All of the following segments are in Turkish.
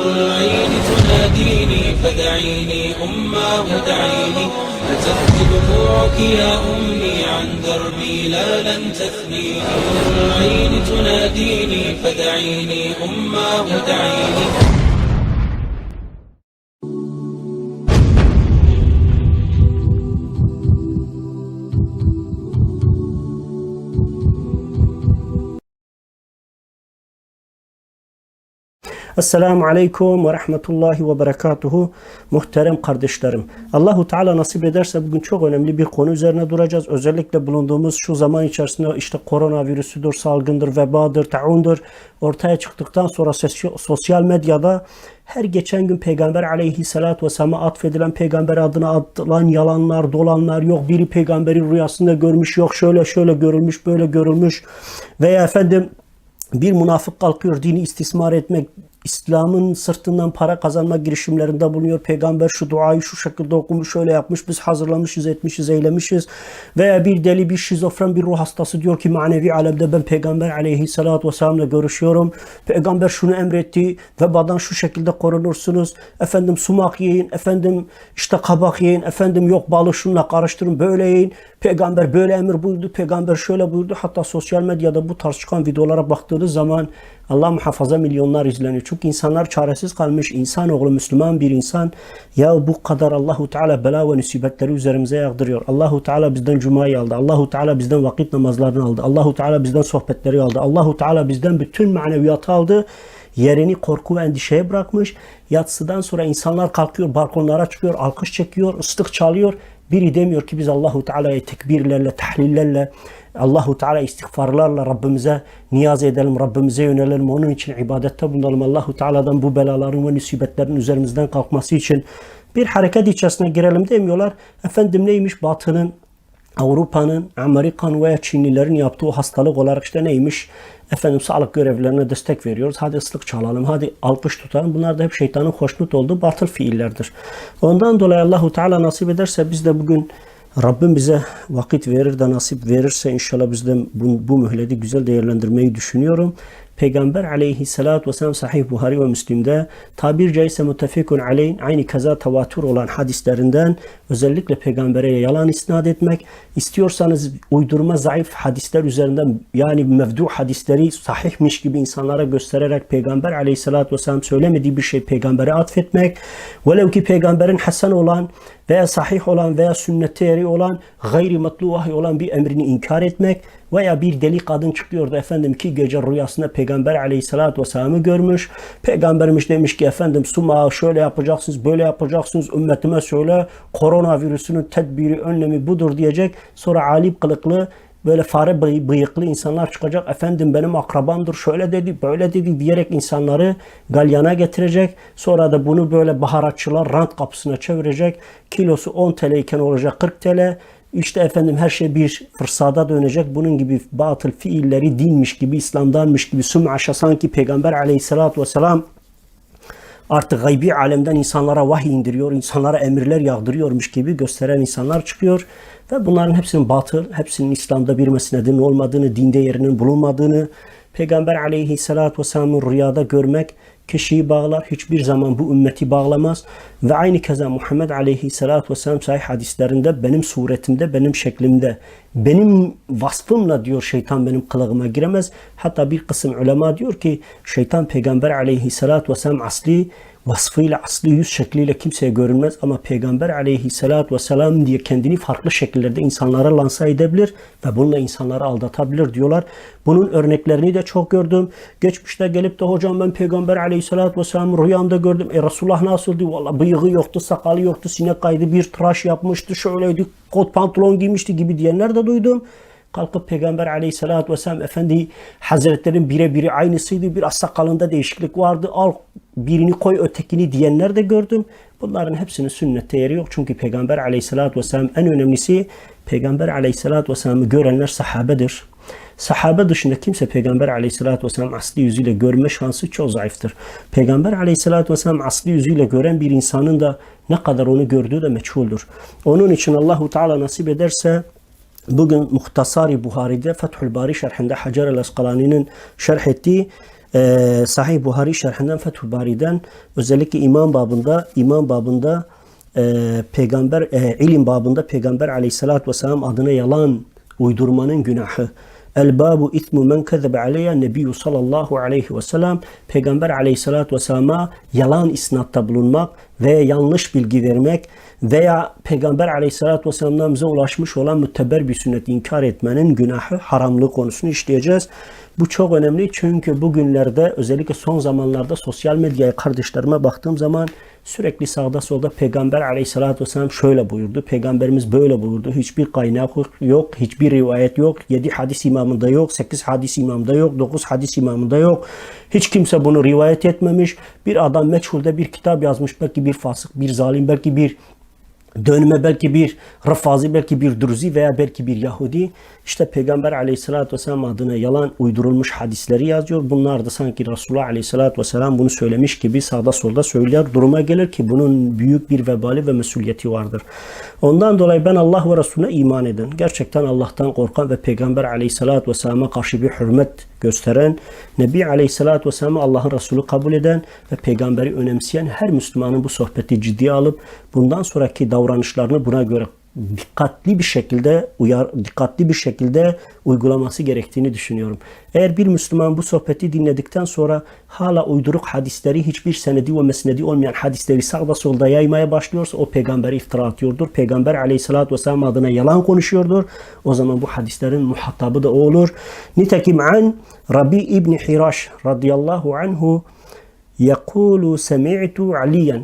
العين تناديني فدعيني أماه دعيني فتبكي دموعك يا أمي عن دربي لا لن تثنيني العين تناديني فدعيني أماه دعيني Esselamu Aleyküm ve Rahmetullahi ve Berekatuhu. Muhterem kardeşlerim. Allahu Teala nasip ederse bugün çok önemli bir konu üzerine duracağız. Özellikle bulunduğumuz şu zaman içerisinde işte koronavirüsüdür, salgındır, vebadır, taundur ortaya çıktıktan sonra sosyal medyada her geçen gün Peygamber aleyhissalatü vesselam'a atfedilen peygamber adına atılan yalanlar, dolanlar yok. Biri peygamberi rüyasında görmüş yok. Şöyle şöyle görülmüş, böyle görülmüş. Veya efendim bir münafık kalkıyor dini istismar etmek, İslam'ın sırtından para kazanma girişimlerinde bulunuyor. Peygamber şu duayı şu şekilde okumuş, şöyle yapmış, biz hazırlamışız, etmişiz, eylemişiz. Veya bir deli, bir şizofren, bir ruh hastası diyor ki manevi alemde ben Peygamber aleyhissalatü vesselam'la görüşüyorum. Peygamber şunu emretti, vebadan şu şekilde korunursunuz. Efendim sumak yiyin, efendim işte kabak yiyin, efendim yok balı şunla karıştırın, böyle yiyin. Peygamber böyle emir buyurdu, peygamber şöyle buyurdu. Hatta sosyal medyada bu tarz çıkan videolara baktığınız zaman Allah muhafaza milyonlar izleniyor. Çünkü insanlar çaresiz kalmış. İnsanoğlu Müslüman bir insan. Ya bu kadar Allahu Teala bela ve musibetleri üzerimize yağdırıyor. Allahu Teala bizden cumayı aldı. Allahu Teala bizden vakit namazlarını aldı. Allahu Teala bizden sohbetleri aldı. Allahu Teala bizden bütün maneviyatı aldı. Yerini korku ve endişeye bırakmış. Yatsıdan sonra insanlar kalkıyor, balkonlara çıkıyor, alkış çekiyor, ıslık çalıyor. Biri demiyor ki biz Allahu Teala'ya tekbirlerle, tahlillerle, Allahu Teala istiğfarlarla Rabbimize niyaz edelim, Rabbimize yönelelim. Onun için ibadette bulunalım. Allahu Teala'dan bu belaların ve musibetlerin üzerimizden kalkması için bir hareket içerisine girelim demiyorlar. Efendim neymiş? Batının Avrupa'nın, Amerikan veya Çinlilerin yaptığı hastalık olarak işte neymiş? Efendim sağlık görevlilerine destek veriyoruz. Hadi ıslık çalalım, hadi alkış tutalım. Bunlar da hep şeytanın hoşnut olduğu batıl fiillerdir. Ondan dolayı Allahu Teala nasip ederse biz de bugün Rabbim bize vakit verir de nasip verirse inşallah biz de bu, bu mühleti güzel değerlendirmeyi düşünüyorum. Peygamber aleyhissalatü vesselam sahih Buhari ve Müslim'de tabir caizse müttefikun aleyh aynı kaza tevatür olan hadislerinden özellikle peygambere yalan isnat etmek istiyorsanız uydurma zayıf hadisler üzerinden yani mevdu hadisleri sahihmiş gibi insanlara göstererek peygamber aleyhissalatü vesselam söylemediği bir şey peygambere atfetmek velev ki peygamberin hasen olan veya sahih olan veya sünnete eri olan gayri matlu vahiy olan bir emrini inkar etmek veya bir deli kadın çıkıyordu efendim ki gece rüyasında peygamber aleyhissalatü vesselam'ı görmüş. Peygamberimiz demiş ki efendim suma şöyle yapacaksınız böyle yapacaksınız ümmetime söyle koronavirüsünün tedbiri önlemi budur diyecek. Sonra alim kılıklı böyle fare bıy- bıyıklı insanlar çıkacak. Efendim benim akrabamdır şöyle dedi böyle dedi diyerek insanları galyana getirecek. Sonra da bunu böyle baharatçılar rant kapısına çevirecek. Kilosu 10 TL iken olacak 40 TL. İşte efendim her şey bir fırsada dönecek. Bunun gibi batıl fiilleri dinmiş gibi, İslam'danmış gibi sum'aşa sanki Peygamber aleyhissalatü vesselam artık gaybi alemden insanlara vahiy indiriyor, insanlara emirler yağdırıyormuş gibi gösteren insanlar çıkıyor. Ve bunların hepsinin batıl, hepsinin İslam'da bir mesnedin olmadığını, dinde yerinin bulunmadığını, Peygamber aleyhissalatü vesselam'ın rüyada görmek kişiyi bağlar, hiçbir zaman bu ümmeti bağlamaz. Ve aynı keza Muhammed aleyhissalatü vesselam sahih hadislerinde benim suretimde, benim şeklimde, benim vasfımla diyor şeytan benim kılığıma giremez. Hatta bir kısım ulema diyor ki şeytan peygamber aleyhissalatü vesselam asli vasfıyla, asli yüz şekliyle kimseye görünmez ama Peygamber aleyhissalatü vesselam diye kendini farklı şekillerde insanlara lansa edebilir ve bununla insanları aldatabilir diyorlar. Bunun örneklerini de çok gördüm. Geçmişte gelip de hocam ben Peygamber aleyhissalatü vesselam rüyamda gördüm. E Resulullah nasıldı? Valla bıyığı yoktu, sakalı yoktu, sinek kaydı, bir tıraş yapmıştı, şöyleydi, kot pantolon giymişti gibi diyenler de duydum kalkıp Peygamber aleyhissalatü vesselam Efendi Hazretlerin birebiri aynısıydı. Biraz sakalında değişiklik vardı. Al birini koy ötekini diyenler de gördüm. Bunların hepsinin sünnette yeri yok. Çünkü Peygamber aleyhissalatü vesselam en önemlisi Peygamber aleyhissalatü vesselam'ı görenler sahabedir. Sahabe dışında kimse Peygamber aleyhissalatü vesselam asli yüzüyle görme şansı çok zayıftır. Peygamber aleyhissalatü vesselam asli yüzüyle gören bir insanın da ne kadar onu gördüğü de meçhuldür. Onun için Allahu Teala nasip ederse Bugün Muhtasari Buhari'de Fethül Bari şerhinde Hacer el Asqalani'nin şerh ettiği Ee, Sahih Buhari şerhinden Fethül Bari'den özellikle iman babında iman babında e, peygamber e, ilim babında peygamber aleyhissalatü vesselam adına yalan uydurmanın günahı. El babu ismu men kezebe aleyye nebiyyü sallallahu aleyhi ve sellem peygamber aleyhissalatü vesselama yalan isnatta bulunmak ve yanlış bilgi vermek veya peygamber aleyhissalatü vesselam'dan bize ulaşmış olan mütteber bir sünneti inkar etmenin günahı haramlığı konusunu işleyeceğiz. Bu çok önemli çünkü bugünlerde özellikle son zamanlarda sosyal medyaya kardeşlerime baktığım zaman sürekli sağda solda Peygamber aleyhissalatü vesselam şöyle buyurdu. Peygamberimiz böyle buyurdu. Hiçbir kaynak yok, hiçbir rivayet yok. 7 hadis imamında yok, 8 hadis imamında yok, 9 hadis imamında yok. Hiç kimse bunu rivayet etmemiş. Bir adam meçhulde bir kitap yazmış. Belki bir fasık, bir zalim, belki bir dönme belki bir Rafazi, belki bir Druzi veya belki bir Yahudi işte Peygamber aleyhissalatü vesselam adına yalan uydurulmuş hadisleri yazıyor. Bunlar da sanki Resulullah aleyhissalatü vesselam bunu söylemiş gibi sağda solda söyler duruma gelir ki bunun büyük bir vebali ve mesuliyeti vardır. Ondan dolayı ben Allah ve Resulüne iman eden, gerçekten Allah'tan korkan ve Peygamber aleyhissalatü vesselama karşı bir hürmet gösteren, Nebi aleyhissalatü vesselam'ı Allah'ın Resulü kabul eden ve peygamberi önemseyen her Müslümanın bu sohbeti ciddiye alıp bundan sonraki davranışlarını buna göre dikkatli bir şekilde uyar dikkatli bir şekilde uygulaması gerektiğini düşünüyorum. Eğer bir Müslüman bu sohbeti dinledikten sonra hala uyduruk hadisleri hiçbir senedi ve mesnedi olmayan hadisleri sağda solda yaymaya başlıyorsa o peygamberi iftira atıyordur. Peygamber aleyhissalatü vesselam adına yalan konuşuyordur. O zaman bu hadislerin muhatabı da o olur. Nitekim an Rabi İbni Hiraş radıyallahu anhu يقول سمعت عليا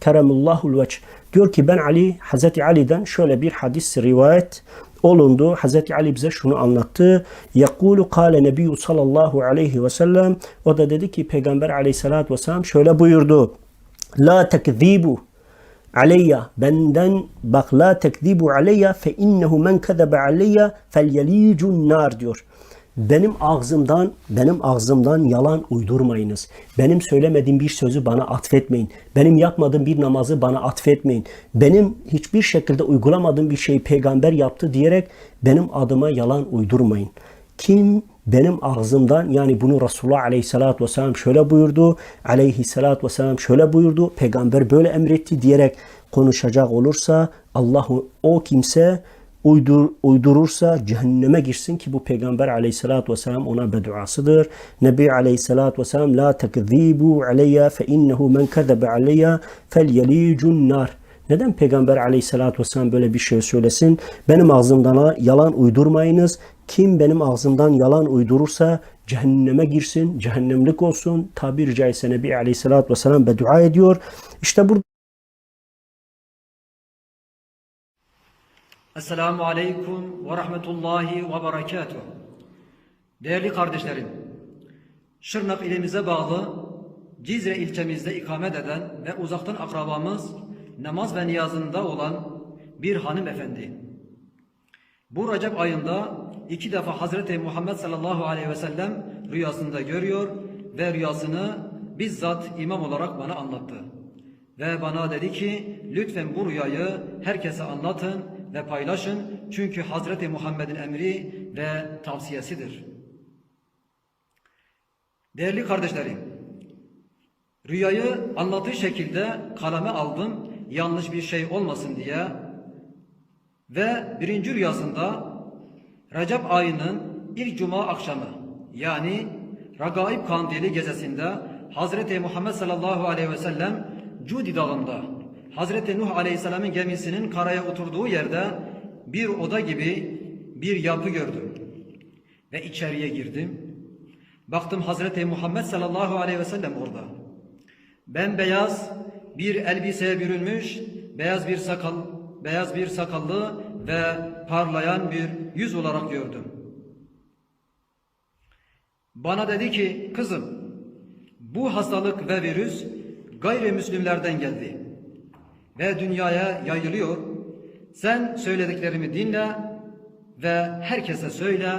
keremullahul veç diyor ki ben Ali Hazreti Ali'den şöyle bir hadis rivayet olundu. Hazreti Ali bize şunu anlattı. Yakulu kâle nebiyyü sallallahu aleyhi ve sellem o da dedi ki Peygamber aleyhissalatü vesselam şöyle buyurdu. La tekzibu aleyya benden bak la tekzibu aleyya fe innehu men kezebe aleyya fel yelicun nar diyor. Benim ağzımdan, benim ağzımdan yalan uydurmayınız. Benim söylemediğim bir sözü bana atfetmeyin. Benim yapmadığım bir namazı bana atfetmeyin. Benim hiçbir şekilde uygulamadığım bir şeyi peygamber yaptı diyerek benim adıma yalan uydurmayın. Kim benim ağzımdan yani bunu Resulullah aleyhissalatü vesselam şöyle buyurdu. Aleyhissalatü vesselam şöyle buyurdu. Peygamber böyle emretti diyerek konuşacak olursa Allahu o kimse uydur, uydurursa cehenneme girsin ki bu Peygamber aleyhissalatü vesselam ona bedduasıdır. Nebi aleyhissalatü vesselam la tekzibu aleyya fe innehu men kezebe aleyya fel yelicun nar. Neden Peygamber aleyhissalatü vesselam böyle bir şey söylesin? Benim ağzımdan yalan uydurmayınız. Kim benim ağzımdan yalan uydurursa cehenneme girsin, cehennemlik olsun. Tabiri caizse Nebi aleyhissalatü vesselam beddua ediyor. İşte burada Esselamu Aleyküm ve Rahmetullahi ve Berekatuhu. Değerli kardeşlerim, Şırnak ilimize bağlı Cizre ilçemizde ikamet eden ve uzaktan akrabamız namaz ve niyazında olan bir hanımefendi. Bu Recep ayında iki defa Hazreti Muhammed sallallahu aleyhi ve sellem rüyasında görüyor ve rüyasını bizzat imam olarak bana anlattı. Ve bana dedi ki lütfen bu rüyayı herkese anlatın ve paylaşın. Çünkü Hazreti Muhammed'in emri ve tavsiyesidir. Değerli kardeşlerim, rüyayı anlattığı şekilde kaleme aldım. Yanlış bir şey olmasın diye. Ve birinci rüyasında Recep ayının ilk cuma akşamı yani Ragaib Kandili gecesinde Hazreti Muhammed sallallahu aleyhi ve sellem Cudi dağında Hazreti Nuh aleyhisselamın gemisinin karaya oturduğu yerde bir oda gibi bir yapı gördüm. Ve içeriye girdim. Baktım Hazreti Muhammed sallallahu aleyhi ve sellem orada. Bembeyaz bir elbiseye bürünmüş, beyaz bir sakal, beyaz bir sakallı ve parlayan bir yüz olarak gördüm. Bana dedi ki, kızım, bu hastalık ve virüs gayrimüslimlerden geldi ve dünyaya yayılıyor. Sen söylediklerimi dinle ve herkese söyle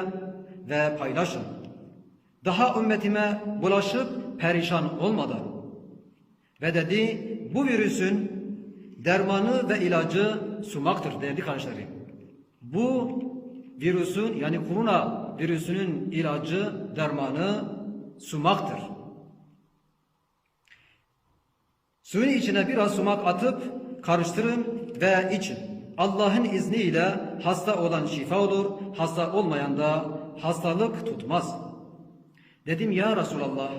ve paylaşın. Daha ümmetime bulaşıp perişan olmadan. Ve dedi bu virüsün dermanı ve ilacı sumaktır değerli kardeşlerim. Bu virüsün yani korona virüsünün ilacı, dermanı sumaktır. Suyun içine biraz sumak atıp karıştırın ve için. Allah'ın izniyle hasta olan şifa olur, hasta olmayan da hastalık tutmaz. Dedim ya Resulallah,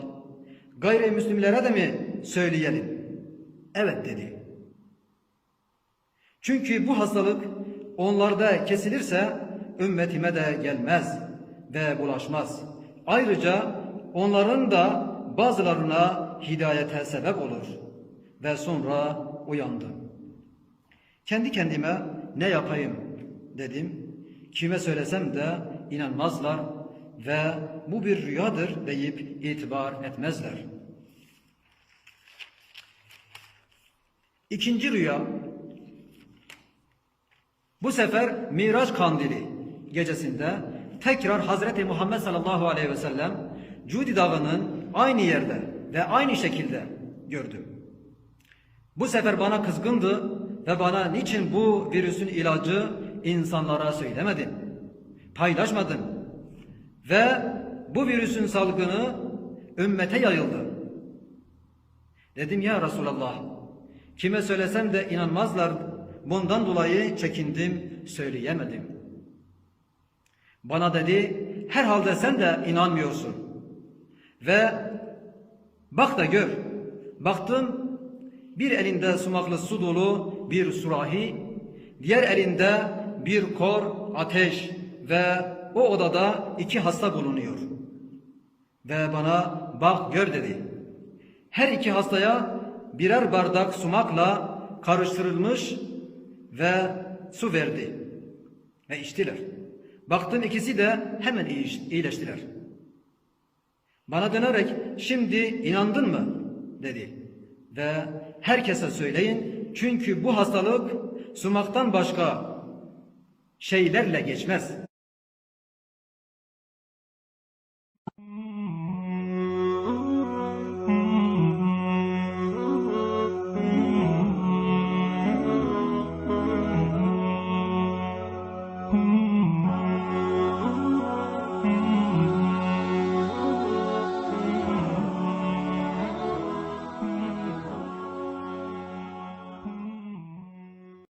gayrimüslimlere de mi söyleyelim? Evet dedi. Çünkü bu hastalık onlarda kesilirse ümmetime de gelmez ve bulaşmaz. Ayrıca onların da bazılarına hidayete sebep olur. Ve sonra uyandım. Kendi kendime ne yapayım dedim. Kime söylesem de inanmazlar ve bu bir rüyadır deyip itibar etmezler. İkinci rüya bu sefer Miraç Kandili gecesinde tekrar Hazreti Muhammed sallallahu aleyhi ve sellem Cudi Dağı'nın aynı yerde ve aynı şekilde gördüm. Bu sefer bana kızgındı ve bana niçin bu virüsün ilacı insanlara söylemedin, paylaşmadın ve bu virüsün salgını ümmete yayıldı. Dedim ya Resulallah, kime söylesem de inanmazlar, bundan dolayı çekindim, söyleyemedim. Bana dedi, herhalde sen de inanmıyorsun. Ve bak da gör, baktım bir elinde sumaklı su dolu bir surahi, diğer elinde bir kor ateş ve o odada iki hasta bulunuyor. Ve bana bak gör dedi. Her iki hastaya birer bardak sumakla karıştırılmış ve su verdi. Ve içtiler. Baktım ikisi de hemen iyileştiler. Bana dönerek şimdi inandın mı? dedi. Ve herkese söyleyin çünkü bu hastalık sumaktan başka şeylerle geçmez.